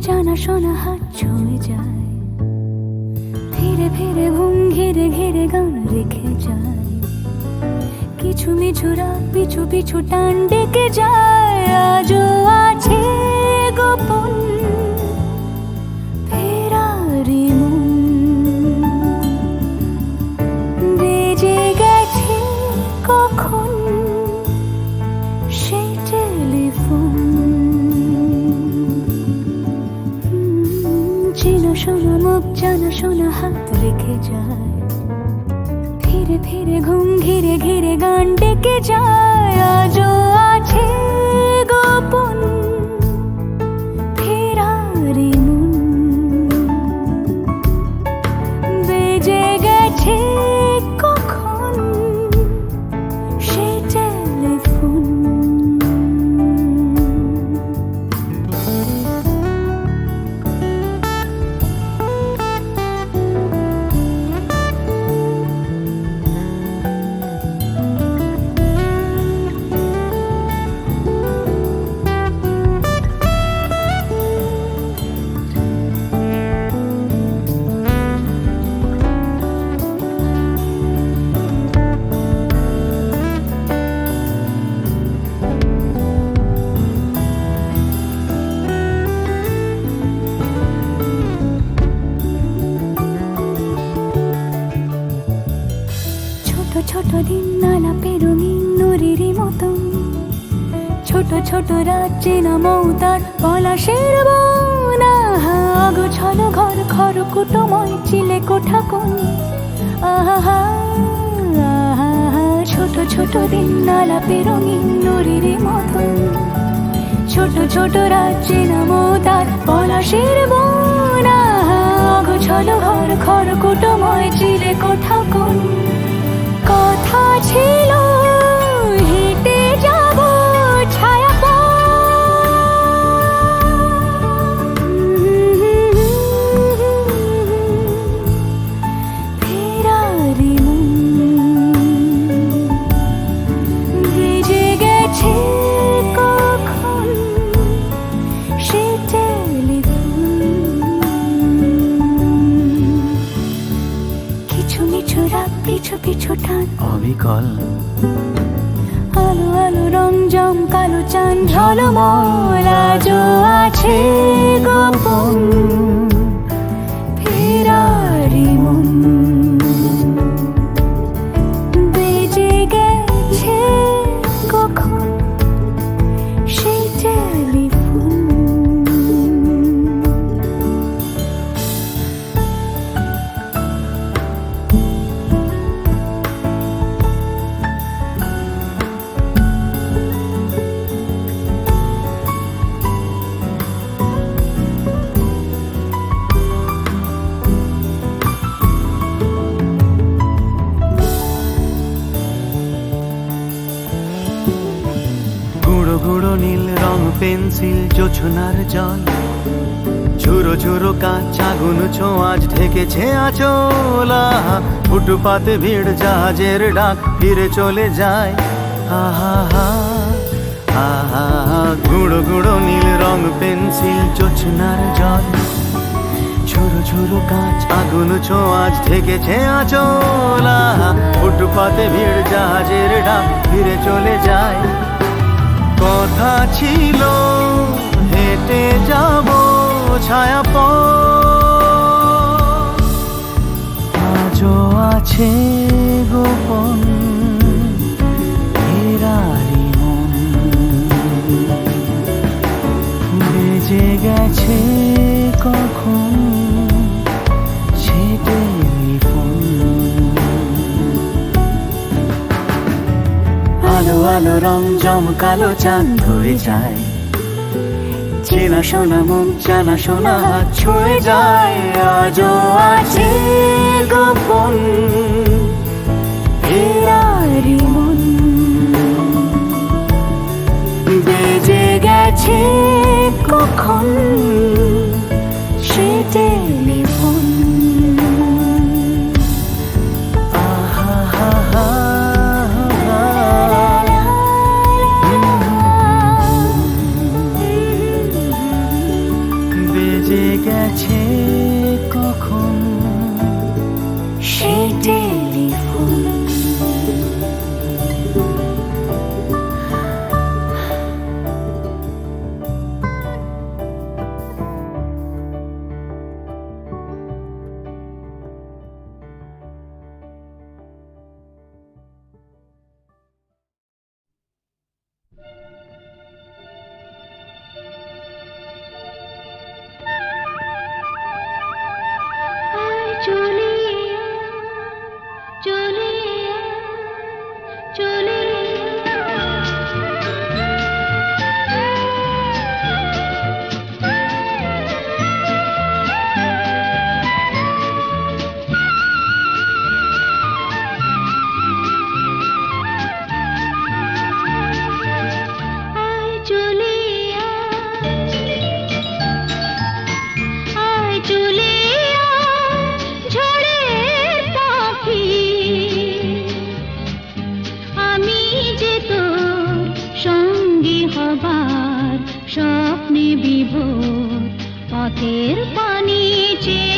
জানা শোনা হাত ছুঁয়ে যায়। ফিরে ফিরে ঘুম ঘিরে ঘিরে গান রেখে যায়। কিছু মিছু রাত পিছু পিছু টান ডেকে যায়। আজও আছে গোপন চেনা শোনা, মুখ জানা শোনা হাত রেখে যায়। ফিরে ফিরে ঘুম ঘিরে ঘিরে গান ডেকে যায়। আজও আছে গোপন ফেরারি ছোট রাজ্যে না মৌতার পলাশের বনা। ছল ঘর, খর কুটময়, চিলে কোঠা কোন ছোট ছোট দিন, নালা পেরঙিন, নুরির মতন ছোট ছোট রাজ্যে না মৌতার পলাশের বনা। ছল ঘর, খর কুটময়, চিলে কোঠা কোন জল। ঝুরো ঝুরো কাঁচ, আগুন ছোঁয়াজ ঢেকেছে আচলা। ফুটপাতে ভিড়, জাহাজের ডাক, ফিরে চলে যায়। আহা আহা গুঁড়ো গুঁড়ো নীল রং পেন্সিল জোছনার জল। ঝুরো ঝুরো কাঁচ, আগুন ছোঁয়াজ ঠেকেছে আচলা। ফুটপাতে ভিড়, জাহাজের ডাক, ফিরে চলে যায়। কথা ছিল হেঁটে যাব ছায়া আজও আছে গোপন ফেরারি মন। বেজে গেছে কখন আলো আলো রং জমকালো চাঁদ ধরে যায়। চেনা শোনা, মন জানা শোনা ছুঁয়ে যায়, আজও আছে গোপন। মন। বেজে গেছে কখন? সে স্বপ্নে বিভোর পথের পানি চেয়ে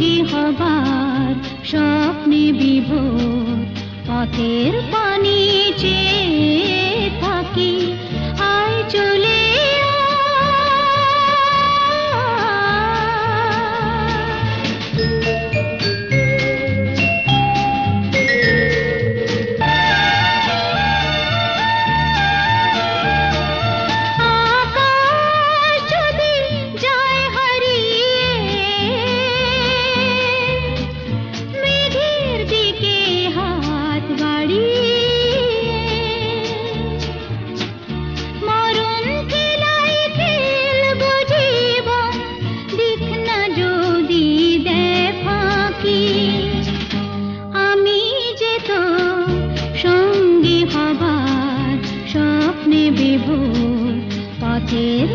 সঙ্গী হবার স্বপ্নে বিভোর পথের পান ঘোর পথের